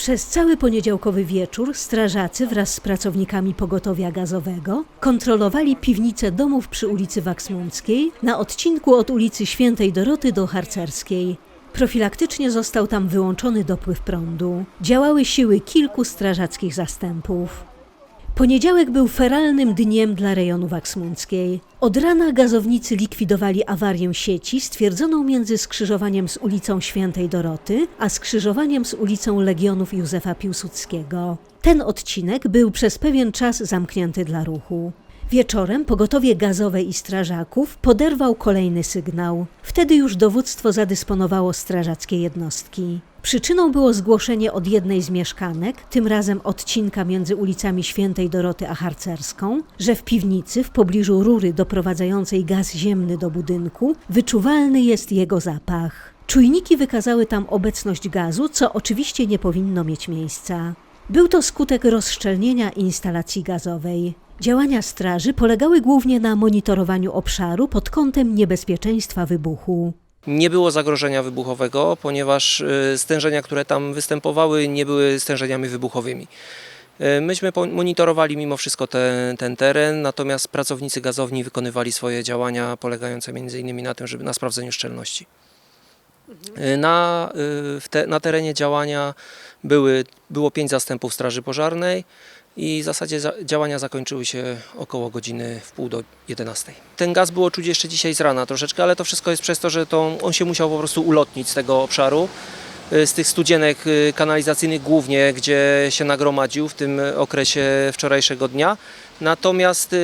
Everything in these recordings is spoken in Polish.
Przez cały poniedziałkowy wieczór strażacy wraz z pracownikami pogotowia gazowego kontrolowali piwnice domów przy ulicy Waksmundzkiej na odcinku od ulicy Świętej Doroty do Harcerskiej. Profilaktycznie został tam wyłączony dopływ prądu. Działały siły kilku strażackich zastępów. Poniedziałek był feralnym dniem dla rejonu Waksmundzkiej. Od rana gazownicy likwidowali awarię sieci stwierdzoną między skrzyżowaniem z ulicą Świętej Doroty, a skrzyżowaniem z ulicą Legionów Józefa Piłsudskiego. Ten odcinek był przez pewien czas zamknięty dla ruchu. Wieczorem pogotowie gazowe i strażaków poderwał kolejny sygnał. Wtedy już dowództwo zadysponowało strażackie jednostki. Przyczyną było zgłoszenie od jednej z mieszkanek, tym razem odcinka między ulicami Świętej Doroty a Harcerską, że w piwnicy w pobliżu rury doprowadzającej gaz ziemny do budynku wyczuwalny jest jego zapach. Czujniki wykazały tam obecność gazu, co oczywiście nie powinno mieć miejsca. Był to skutek rozszczelnienia instalacji gazowej. Działania straży polegały głównie na monitorowaniu obszaru pod kątem niebezpieczeństwa wybuchu. Nie było zagrożenia wybuchowego, ponieważ y, stężenia, które tam występowały, nie były stężeniami wybuchowymi. Y, Myśmy monitorowali mimo wszystko ten, ten teren, natomiast pracownicy gazowni wykonywali swoje działania polegające m.in. na tym, żeby na sprawdzeniu szczelności. Y, Na, y, te, na terenie działania były, było pięć zastępów Straży Pożarnej i w zasadzie za, działania zakończyły się około godziny w pół do 11. Ten gaz było czuć jeszcze dzisiaj z rana troszeczkę, ale to wszystko jest przez to, że to on się musiał po prostu ulotnić z tego obszaru, y, z tych studzienek kanalizacyjnych głównie, gdzie się nagromadził w tym okresie wczorajszego dnia. Natomiast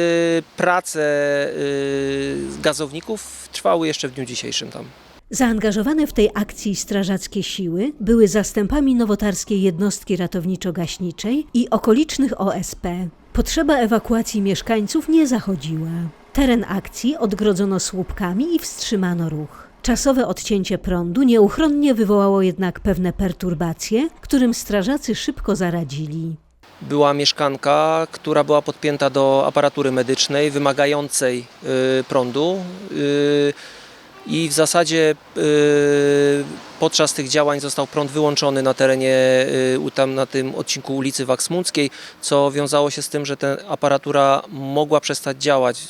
prace gazowników trwały jeszcze w dniu dzisiejszym tam. Zaangażowane w tej akcji strażackie siły były zastępami nowotarskiej jednostki ratowniczo-gaśniczej i okolicznych OSP. Potrzeba ewakuacji mieszkańców nie zachodziła. Teren akcji odgrodzono słupkami i wstrzymano ruch. Czasowe odcięcie prądu nieuchronnie wywołało jednak pewne perturbacje, którym strażacy szybko zaradzili. była mieszkanka, która była podpięta do aparatury medycznej wymagającej y, prądu. y, I w zasadzie y, podczas tych działań został prąd wyłączony na terenie, y, tam na tym odcinku ulicy Waksmunckiej, co wiązało się z tym, że ta aparatura mogła przestać działać.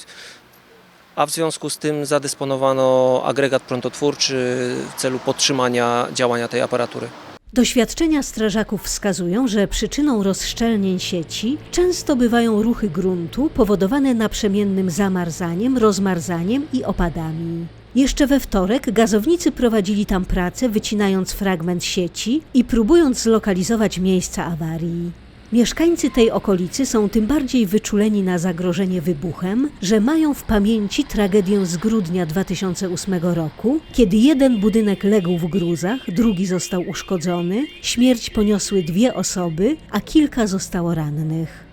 A w związku z tym zadysponowano agregat prądotwórczy w celu podtrzymania działania tej aparatury. Doświadczenia strażaków wskazują, że przyczyną rozszczelnień sieci często bywają ruchy gruntu powodowane naprzemiennym zamarzaniem, rozmarzaniem i opadami. Jeszcze we wtorek gazownicy prowadzili tam pracę, wycinając fragment sieci i próbując zlokalizować miejsca awarii. Mieszkańcy tej okolicy są tym bardziej wyczuleni na zagrożenie wybuchem, że mają w pamięci tragedię z grudnia 2008 roku, kiedy jeden budynek legł w gruzach, drugi został uszkodzony, śmierć poniosły dwie osoby, a kilka zostało rannych.